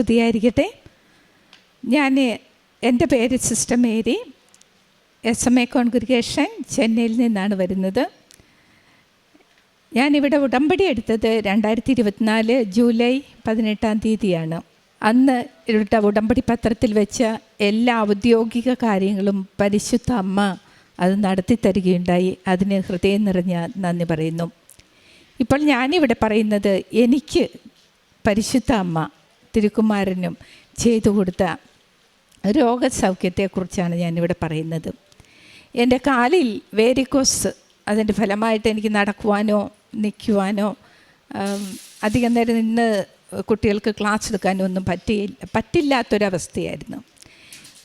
സ്തുതിയായിരിക്കട്ടെ. ഞാൻ എന്റെ പേര് sister Mary. S M A congregation ചെന്നൈയിൽ നിന്നാണ് വരുന്നത്. ഞാനിവിടെ ഉടമ്പടി എടുത്തത് രണ്ടായിരത്തി ഇരുപത്തിനാല് ജൂലൈ പതിനെട്ടാം തീയതിയാണ്. അന്ന് ഇവിടെ ഉടമ്പടി പത്രത്തിൽ വെച്ച എല്ലാ ഔദ്യോഗിക കാര്യങ്ങളും പരിശുദ്ധ അമ്മ അത് നടത്തി തരികയുണ്ടായി. അതിന് ഹൃദയം നിറഞ്ഞ നന്ദി പറയുന്നു. ഇപ്പോൾ ഞാനിവിടെ പറയുന്നത് എനിക്ക് പരിശുദ്ധ അമ്മ തിരുക്കുമാരനും ചെയ്തു കൊടുത്ത രോഗസൗഖ്യത്തെക്കുറിച്ചാണ് ഞാനിവിടെ പറയുന്നത്. എന്റെ കാലിൽ വേരിക്കോസ് അതിന്റെ ഫലമായിട്ട് എനിക്ക് നടക്കുവാനോ നിൽക്കുവാനോ അധികം നേരം നിന്ന് കുട്ടികൾക്ക് ക്ലാസ് എടുക്കാനോ ഒന്നും പറ്റിയില്ല പറ്റില്ലാത്തൊരവസ്ഥയായിരുന്നു.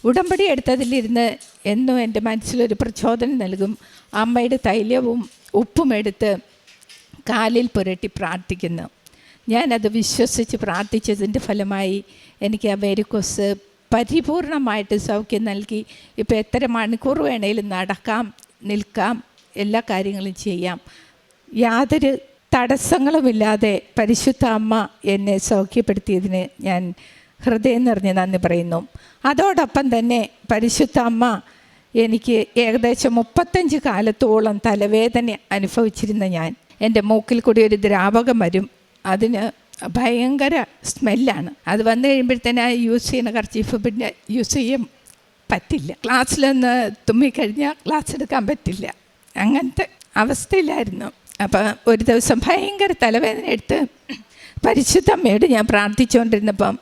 ഉടമ്പടി എടുത്തതിലിരുന്ന് എന്നും എന്റെ മനസ്സിലൊരു പ്രചോദനം നൽകും. അമ്മയുടെ തൈലവും ഉപ്പും എടുത്ത് കാലിൽ പുരട്ടി പ്രാർത്ഥിക്കുന്നു. ഞാനത് വിശ്വസിച്ച് പ്രാർത്ഥിച്ചതിന്റെ ഫലമായി എനിക്ക് ആ വേരിക്കോസ് പരിപൂർണമായിട്ട് സൗഖ്യം നൽകി. ഇപ്പോൾ എത്ര മണിക്കൂർ വേണേലും നടക്കാം നിൽക്കാം എല്ലാ കാര്യങ്ങളും ചെയ്യാം. യാതൊരു തടസ്സങ്ങളുമില്ലാതെ പരിശുദ്ധ അമ്മ എന്നെ സൗഖ്യപ്പെടുത്തിയതിന് ഞാൻ ഹൃദയം നിറഞ്ഞ് നന്ദി പറയുന്നു. അതോടൊപ്പം തന്നെ പരിശുദ്ധ അമ്മ എനിക്ക് ഏകദേശം മുപ്പത്തഞ്ച് കാലത്തോളം തലവേദന അനുഭവിച്ചിരുന്ന ഞാൻ. എന്റെ മൂക്കിൽ കൂടി ഒരു ദ്രാവകം വരും. അതിന് ഭയങ്കര സ്മെല്ലാണ്. അത് വന്നു കഴിയുമ്പോഴത്തേന് യൂസ് ചെയ്യുന്ന കർച്ചീഫ് പിന്നെ യൂസ് ചെയ്യാൻ പറ്റില്ല. ക്ലാസ്സിലൊന്ന് തുമ്മിക്കഴിഞ്ഞാൽ ക്ലാസ് എടുക്കാൻ പറ്റില്ല. അങ്ങനത്തെ അവസ്ഥയിലായിരുന്നു. അപ്പം ഒരു ദിവസം ഭയങ്കര തലവേദന എടുത്ത് പരിശുദ്ധമ്മയോട് ഞാൻ പ്രാർത്ഥിച്ചുകൊണ്ടിരുന്നപ്പം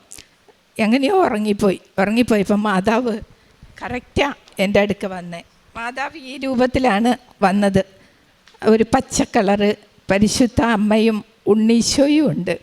എങ്ങനെയോ ഉറങ്ങിപ്പോയി. ഉറങ്ങിപ്പോയപ്പം മാതാവ് കറക്റ്റാ എന്റെ അടുക്ക വന്നേ. മാതാവ് ഈ രൂപത്തിലാണ് വന്നത്. ഒരു പച്ച കളറ് പരിശുദ്ധ അമ്മയും ഉണ്ണീശോയും ഉണ്ട്.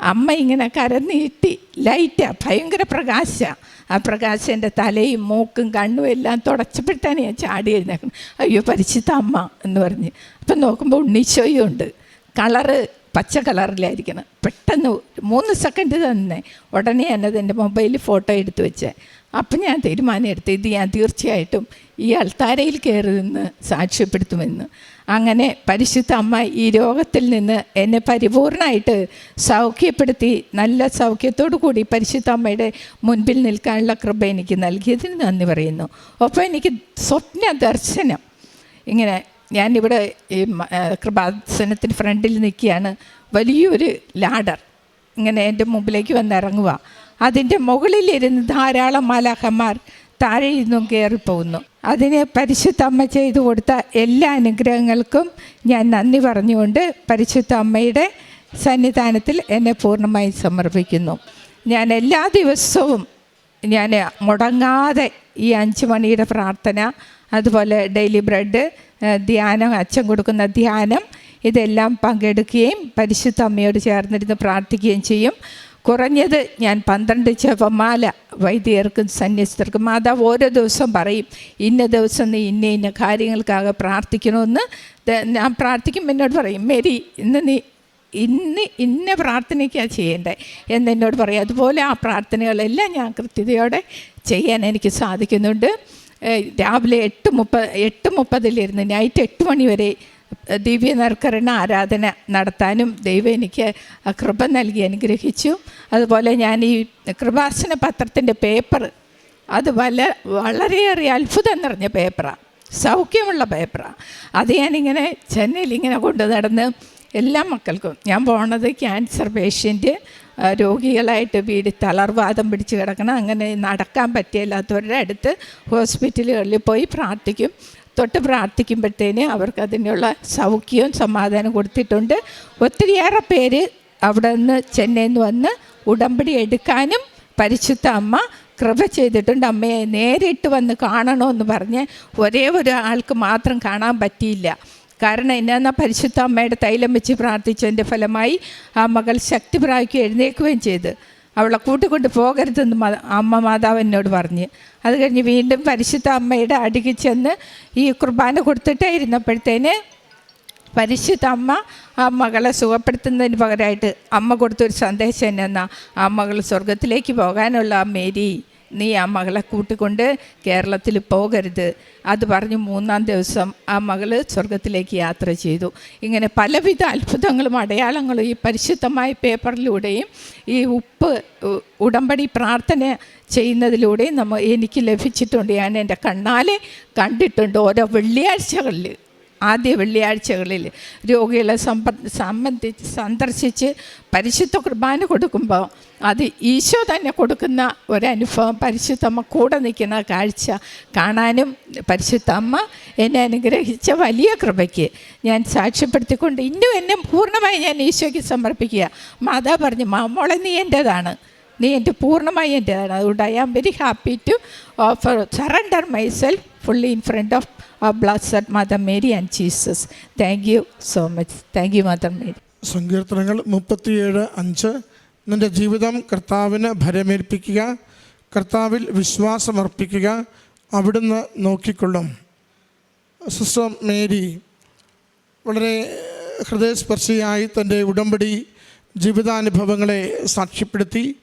അമ്മ ഇങ്ങനെ കരനീട്ടി ലൈറ്റാണ് ഭയങ്കര പ്രകാശമാണ് ആ പ്രകാശം എന്റെ തലയും മൂക്കും കണ്ണും എല്ലാം തുടച്ചപ്പെട്ടാണ് ഞാൻ ചാടി എഴുന്നേക്കുന്നത് അയ്യോ പരിശുദ്ധ അമ്മ എന്ന് പറഞ്ഞ്. അപ്പം നോക്കുമ്പോൾ ഉണ്ണീശോയും ഉണ്ട്. കളറ് പച്ച കളറിലായിരിക്കണം പെട്ടെന്ന് മൂന്ന് സെക്കൻഡ് തന്നെ. ഉടനെ എന്നത് എന്റെ മൊബൈലിൽ ഫോട്ടോ എടുത്ത് വെച്ചേ. അപ്പം ഞാൻ തീരുമാനം എടുത്ത് ഇത് ഞാൻ തീർച്ചയായിട്ടും ഈ അൾത്താരയിൽ കയറി നിന്ന് സാക്ഷ്യപ്പെടുത്തുമെന്ന്. അങ്ങനെ പരിശുദ്ധ അമ്മ ഈ രോഗത്തിൽ നിന്ന് എന്നെ പരിപൂർണമായിട്ട് സൗഖ്യപ്പെടുത്തി നല്ല സൗഖ്യത്തോടു കൂടി പരിശുദ്ധ അമ്മയുടെ മുൻപിൽ നിൽക്കാനുള്ള കൃപ എനിക്ക് നൽകിയതിന് നന്ദി പറയുന്നു. ഒപ്പം എനിക്ക് സ്വപ്ന ദർശനം. ഇങ്ങനെ ഞാനിവിടെ ഈ കൃപാസനത്തിന് ഫ്രണ്ടിൽ നിൽക്കുകയാണ്. വലിയൊരു ലാഡർ. ഇങ്ങനെ എന്റെ മുമ്പിലേക്ക് വന്ന് ഇറങ്ങുക. അതിന്റെ മുകളിലിരുന്ന് ധാരാളം മാലാഖന്മാർ താഴെ നിന്നും കയറിപ്പോകുന്നു. അതിന് പരിശുദ്ധ അമ്മ ചെയ്തു കൊടുത്ത എല്ലാ അനുഗ്രഹങ്ങൾക്കും ഞാൻ നന്ദി പറഞ്ഞുകൊണ്ട് പരിശുദ്ധ അമ്മയുടെ സന്നിധാനത്തിൽ എന്നെ പൂർണമായി സമർപ്പിക്കുന്നു. ഞാൻ എല്ലാ ദിവസവും ഞാൻ മുടങ്ങാതെ ഈ അഞ്ച് മണിയുടെ പ്രാർത്ഥന അതുപോലെ ഡെയിലി ബ്രെഡ് ധ്യാനം അച്ഛൻ കൊടുക്കുന്ന ധ്യാനം ഇതെല്ലാം പങ്കെടുക്കുകയും പരിശുദ്ധ അമ്മയോട് ചേർന്നിരുന്ന് പ്രാർത്ഥിക്കുകയും ചെയ്യും. കുറഞ്ഞത് ഞാൻ പന്ത്രണ്ട് ജപമാല വൈദികർക്കും സന്യസ്തർക്കും മാതാവ് ഓരോ ദിവസം പറയും ഇന്ന ദിവസം നീ ഇന്ന ഇന്ന കാര്യങ്ങൾക്കാകെ പ്രാർത്ഥിക്കണമെന്ന്. ഞാൻ പ്രാർത്ഥിക്കും എന്നോട് പറയും മേരി ഇന്ന് നീ ഇന്ന് ഇന്ന പ്രാർത്ഥനയ്ക്കാണ് ചെയ്യേണ്ടത് എന്ന് എന്നോട് പറയും. അതുപോലെ ആ പ്രാർത്ഥനകളെല്ലാം ഞാൻ കൃത്യതയോടെ ചെയ്യാൻ എനിക്ക് സാധിക്കുന്നുണ്ട്. രാവിലെ എട്ട് മുപ്പത് എട്ട് മുപ്പതിലിരുന്ന് നൈറ്റ് എട്ട് മണി വരെ ദിവ്യ ആരാധന നടത്താനും ദൈവം എനിക്ക് കൃപ നൽകി അനുഗ്രഹിച്ചു. അതുപോലെ ഞാൻ ഈ കൃപാസന പത്രത്തിന്റെ പേപ്പർ അത് വല വളരെയേറെ അത്ഭുതം നിറഞ്ഞ പേപ്പറാണ് സൗഖ്യമുള്ള പേപ്പറാണ് അത് ഞാനിങ്ങനെ ചെന്നൈയിൽ ഇങ്ങനെ കൊണ്ടു നടന്ന് എല്ലാ മക്കൾക്കും ഞാൻ പോണത് ക്യാൻസർ പേഷ്യന്റ് രോഗികളായിട്ട് വീട് തളർവാദം പിടിച്ച് കിടക്കണം. അങ്ങനെ നടക്കാൻ പറ്റിയില്ലാത്തവരുടെ അടുത്ത് ഹോസ്പിറ്റലുകളിൽ പോയി പ്രാർത്ഥിക്കും. തൊട്ട് പ്രാർത്ഥിക്കുമ്പോഴത്തേന് അവർക്കതിനുള്ള സൗഖ്യവും സമാധാനം കൊടുത്തിട്ടുണ്ട്. ഒത്തിരിയേറെ പേര് അവിടെ നിന്ന് ചെന്നൈയിൽ നിന്ന് വന്ന് ഉടമ്പടി എടുക്കാനും പരിശുദ്ധ അമ്മ കൃപ ചെയ്തിട്ടുണ്ട്. അമ്മയെ നേരിട്ട് വന്ന് കാണണമെന്ന് പറഞ്ഞ് ഒരേ ഒരു ആൾക്ക് മാത്രം കാണാൻ പറ്റിയില്ല. കാരണം എന്നാ പരിശുദ്ധ അമ്മയുടെ തൈലം വെച്ച് പ്രാർത്ഥിച്ചതിന്റെ ഫലമായി ആ മകൾ ശക്തി പ്രാപിക്കുകയും എഴുന്നേൽക്കുകയും ചെയ്ത്. അവളെ കൂട്ടിക്കൊണ്ട് പോകരുതെന്ന് അമ്മ മാതാവ് എന്നോട് പറഞ്ഞ്. അത് കഴിഞ്ഞ് വീണ്ടും പരിശുദ്ധ അമ്മയുടെ അടുക്കി ചെന്ന് ഈ കുർബാന കൊടുത്തിട്ടേ ഇരുന്നപ്പോഴത്തേന് പരിശുദ്ധ അമ്മ ആ മകളെ സുഖപ്പെടുത്തുന്നതിന് പകരമായിട്ട് അമ്മ കൊടുത്തൊരു സന്ദേശം എന്നാ ആ മകൾ സ്വർഗത്തിലേക്ക് പോകാനുള്ള ആ മേരി. നീ ആ മകളെ കൂട്ടിക്കൊണ്ട് കേരളത്തിൽ പോകരുത്. അത് പറഞ്ഞ് മൂന്നാം ദിവസം ആ മകൾ സ്വർഗത്തിലേക്ക് യാത്ര ചെയ്തു. ഇങ്ങനെ പലവിധ അത്ഭുതങ്ങളും അടയാളങ്ങളും ഈ പരിശുദ്ധമായ പേപ്പറിലൂടെയും ഈ ഉപ്പ് ഉടമ്പടി പ്രാർത്ഥന ചെയ്യുന്നതിലൂടെയും നമ്മൾ എനിക്ക് ലഭിച്ചിട്ടുണ്ട്. ഞാൻ എന്റെ കണ്ണാലെ കണ്ടിട്ടുണ്ട് ഓരോ വെള്ളിയാഴ്ചകളിൽ ആദ്യ വെള്ളിയാഴ്ചകളിൽ രോഗികളെ സംബന്ധിച്ച് സന്ദർശിച്ച് പരിശുദ്ധ കുർബാന കൊടുക്കുമ്പോൾ അത് ഈശോ തന്നെ കൊടുക്കുന്ന ഒരനുഭവം പരിശുദ്ധമ്മ കൂടെ നിൽക്കുന്ന കാഴ്ച കാണാനും പരിശുദ്ധ അമ്മ എന്നെ അനുഗ്രഹിച്ച വലിയ കൃപയ്ക്ക് ഞാൻ സാക്ഷ്യപ്പെടുത്തിക്കൊണ്ട് ഇന്നും എന്നെ പൂർണമായി ഞാൻ ഈശോയ്ക്ക് സമർപ്പിക്കുക. മാതാ പറഞ്ഞു മാമോളെ നീ എന്റേതാണ് നീ എന്റെ പൂർണമായി എന്റേതാണ് അതുകൊണ്ട് I am very happy to offer surrender myself fully in front of blessed mother Mary and Jesus thank you so much thank you mother Mary സങ്കീർത്തനങ്ങൾ മുപ്പത്തിയേഴ് അഞ്ച്. നിന്റെ ജീവിതം കർത്താവിന് ഭരമേൽപ്പിക്കുക കർത്താവിൽ വിശ്വാസമർപ്പിക്കുക അവിടുന്ന് നോക്കിക്കൊള്ളും. സിസ്റ്റർ മേരി വളരെ ഹൃദയസ്പർശിയായി തന്റെ ഉടമ്പടി ജീവിതാനുഭവങ്ങളെ സാക്ഷ്യപ്പെടുത്തി.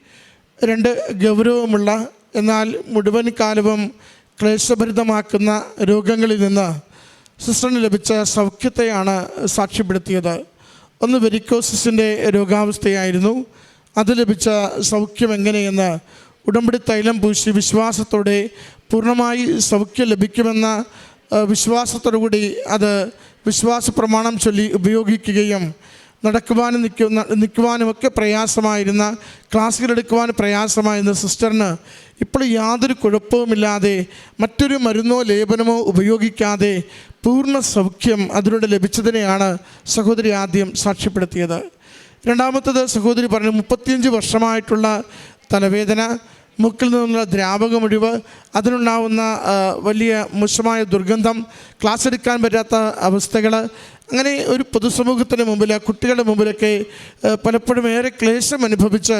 രണ്ട് ഗൗരവമുള്ള എന്നാൽ മുഴുവൻ കാലവും ക്ലേശഭരിതമാക്കുന്ന രോഗങ്ങളിൽ നിന്ന് സിസ്റ്ററിന് ലഭിച്ച സൗഖ്യത്തെയാണ് സാക്ഷ്യപ്പെടുത്തിയത്. ഒന്ന് വെരിക്കോസിന്റെ രോഗാവസ്ഥയായിരുന്നു. അത് ലഭിച്ച സൗഖ്യം എങ്ങനെയെന്ന് ഉടമ്പടി തൈലം പൂശി വിശ്വാസത്തോടെ പൂർണമായി സൗഖ്യം ലഭിക്കുമെന്ന വിശ്വാസത്തോടുകൂടി അത് വിശ്വാസ പ്രമാണം ചൊല്ലി ഉപയോഗിക്കുകയും നടക്കുവാനും നിൽക്കുന്ന നിൽക്കുവാനുമൊക്കെ പ്രയാസമായിരുന്ന ക്ലാസ്സുകൾ എടുക്കുവാൻ പ്രയാസമായിരുന്ന സിസ്റ്ററിന് ഇപ്പോൾ യാതൊരു കുഴപ്പവുമില്ലാതെ മറ്റൊരു മരുന്നോ ലേപനമോ ഉപയോഗിക്കാതെ പൂർണ സൗഖ്യം അതിലൂടെ ലഭിച്ചതിനെയാണ് സഹോദരി ആദ്യം സാക്ഷ്യപ്പെടുത്തിയത്. രണ്ടാമത്തത് സഹോദരി പറഞ്ഞു മുപ്പത്തിയഞ്ച് വർഷമായിട്ടുള്ള തലവേദന മുക്കിൽ നിന്നുള്ള ദ്രാവകമൊഴിവ് അതിനുണ്ടാവുന്ന വലിയ മോശമായ ദുർഗന്ധം ക്ലാസ് എടുക്കാൻ പറ്റാത്ത അവസ്ഥകൾ അങ്ങനെ ഒരു പൊതുസമൂഹത്തിന് മുമ്പിൽ ആ കുട്ടികളുടെ മുമ്പിലൊക്കെ പലപ്പോഴും ഏറെ ക്ലേശം അനുഭവിച്ച്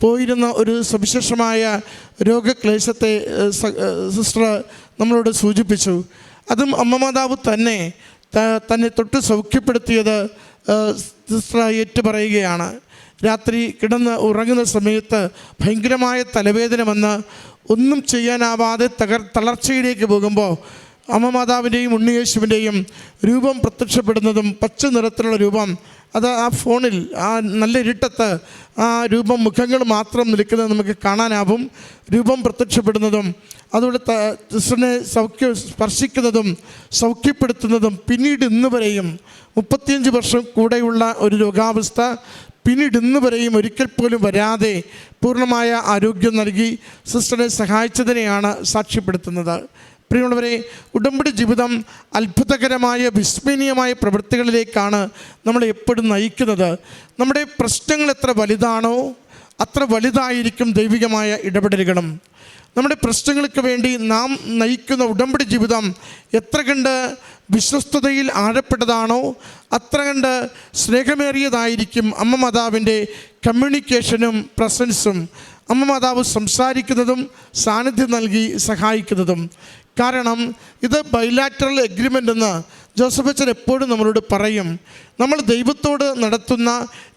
പോയിരുന്ന ഒരു സവിശേഷമായ രോഗക്ലേശത്തെ സിസ്റ്റർ നമ്മളോട് സൂചിപ്പിച്ചു. അതും അമ്മമാതാവ് തന്നെ തന്നെ തൊട്ട് സൗഖ്യപ്പെടുത്തിയത് സിസ്റ്റർ ഏറ്റു പറയുകയാണ് രാത്രി കിടന്ന് ഉറങ്ങുന്ന സമയത്ത് ഭയങ്കരമായ തലവേദന വന്ന് ഒന്നും ചെയ്യാനാവാതെ തകർ തളർച്ചയിലേക്ക് പോകുമ്പോൾ അമ്മ മാതാവിന്റെയും ഉണ്ണിയേശുവിന്റെയും രൂപം പ്രത്യക്ഷപ്പെടുന്നതും പച്ച നിറത്തിലുള്ള രൂപം. അത് ആ ഫോണിൽ ആ നല്ല ഇരുട്ടത്ത് ആ രൂപം മുഖങ്ങൾ മാത്രം നിൽക്കുന്നത് നമുക്ക് കാണാനാവും. രൂപം പ്രത്യക്ഷപ്പെടുന്നതും ത- സിസ്റ്ററിനെ സൗഖ്യ സ്പർശിക്കുന്നതും സൗഖ്യപ്പെടുത്തുന്നതും പിന്നീട് ഇന്ന് വരെയും മുപ്പത്തിയഞ്ച് വർഷം കൂടെയുള്ള ഒരു രോഗാവസ്ഥ പിന്നീട് ഇന്ന് വരെയും ഒരിക്കൽ പോലും വരാതെ പൂർണമായ ആരോഗ്യം നൽകി സിസ്റ്ററെ സഹായിച്ചതിനെയാണ് സാക്ഷ്യപ്പെടുത്തുന്നത്. പ്രിയമുള്ളവരെ ഉടമ്പടി ജീവിതം അത്ഭുതകരമായ വിസ്മരണീയമായ പ്രവൃത്തികളിലേക്കാണ് നമ്മൾ എപ്പോഴും നയിക്കുന്നത്. നമ്മുടെ പ്രശ്നങ്ങൾ എത്ര വലുതാണോ അത്ര വലുതായിരിക്കും ദൈവികമായ ഇടപെടലുകളും. നമ്മുടെ പ്രശ്നങ്ങൾക്ക് വേണ്ടി നാം നയിക്കുന്ന ഉടമ്പടി ജീവിതം എത്ര കണ്ട് വിശ്വസ്തതയിൽ ആഴപ്പെട്ടതാണോ അത്ര കണ്ട് സ്നേഹമേറിയതായിരിക്കും അമ്മ മാതാവിന്റെ കമ്മ്യൂണിക്കേഷനും പ്രസൻസും. അമ്മ മാതാവ് സംസാരിക്കുന്നതും സാന്നിധ്യം നൽകി സഹായിക്കുന്നതും. കാരണം ഇത് ബൈലാറ്ററൽ എഗ്രിമെന്റ് എന്ന് ജോസഫ് അച്ഛൻ എപ്പോഴും നമ്മളോട് പറയും. നമ്മൾ ദൈവത്തോട് നടത്തുന്ന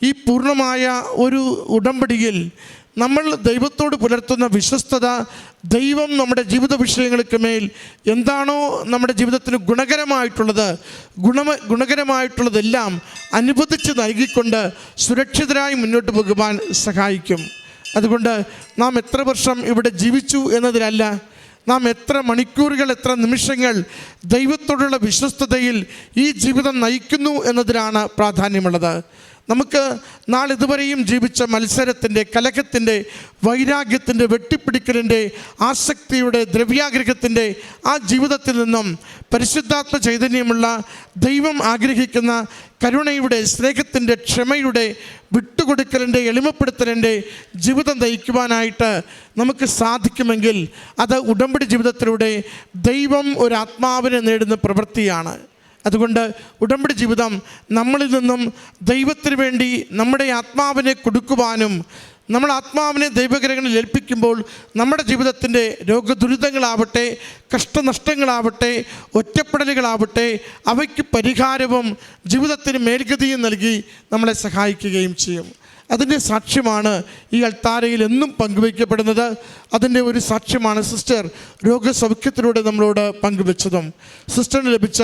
ഈ പൂർണമായ ഒരു ഉടമ്പടിയിൽ നമ്മൾ ദൈവത്തോട് പുലർത്തുന്ന വിശ്വസ്തത ദൈവം നമ്മുടെ ജീവിത വിഷയങ്ങൾക്ക് മേൽ എന്താണോ നമ്മുടെ ജീവിതത്തിന് ഗുണകരമായിട്ടുള്ളത് ഗുണ ഗുണകരമായിട്ടുള്ളതെല്ലാം അനുവദിച്ച് നൽകിക്കൊണ്ട് സുരക്ഷിതരായി മുന്നോട്ട് പോകുവാൻ സഹായിക്കും. അതുകൊണ്ട് നാം എത്ര വർഷം ഇവിടെ ജീവിച്ചു എന്നതിലല്ല നാം എത്ര മണിക്കൂറുകൾ എത്ര നിമിഷങ്ങൾ ദൈവത്തോടുള്ള വിശ്വസ്തതയിൽ ഈ ജീവിതം നയിക്കുന്നു എന്നതിനാണ് പ്രാധാന്യമുള്ളത്. നമുക്ക് നാളിതുവരെയും ജീവിച്ച മത്സരത്തിന്റെ കലഹത്തിന്റെ വൈരാഗ്യത്തിന്റെ വെട്ടിപ്പിടിക്കലിന്റെ ആസക്തിയുടെ ദ്രവ്യാഗ്രഹത്തിന്റെ ആ ജീവിതത്തിൽ നിന്നും പരിശുദ്ധാത്മ ചൈതന്യമുള്ള ദൈവം ആഗ്രഹിക്കുന്ന കരുണയുടെ സ്നേഹത്തിന്റെ ക്ഷമയുടെ വിട്ടുകൊടുക്കലിന്റെ എളിമപ്പെടുത്തലിന്റെ ജീവിതം നയിക്കുവാനായിട്ട് നമുക്ക് സാധിക്കുമെങ്കിൽ അത് ഉടമ്പടി ജീവിതത്തിലൂടെ ദൈവം ഒരു ആത്മാവിനെ നേടുന്ന പ്രവൃത്തിയാണ്. അതുകൊണ്ട് ഉടമ്പടി ജീവിതം നമ്മളിൽ നിന്നും ദൈവത്തിന് വേണ്ടി നമ്മുടെ ആത്മാവിനെ കൊടുക്കുവാനും നമ്മൾ ആത്മാവിനെ ദൈവഗ്രഹങ്ങളിൽ ഏൽപ്പിക്കുമ്പോൾ നമ്മുടെ ജീവിതത്തിന്റെ രോഗദുരിതങ്ങളാവട്ടെ കഷ്ടനഷ്ടങ്ങളാവട്ടെ ഒറ്റപ്പെടലുകളാവട്ടെ അവയ്ക്ക് പരിഹാരവും ജീവിതത്തിന് മേൽഗതിയും നൽകി നമ്മളെ സഹായിക്കുകയും ചെയ്യും. അതിന്റെ സാക്ഷ്യമാണ് ഈ അൾത്താരയിൽ എന്നും പങ്കുവയ്ക്കപ്പെടുന്നത്. അതിന്റെ ഒരു സാക്ഷ്യമാണ് സിസ്റ്റർ രോഗസൗഖ്യത്തിലൂടെ നമ്മളോട് പങ്കുവെച്ചതും. സിസ്റ്ററിന് ലഭിച്ച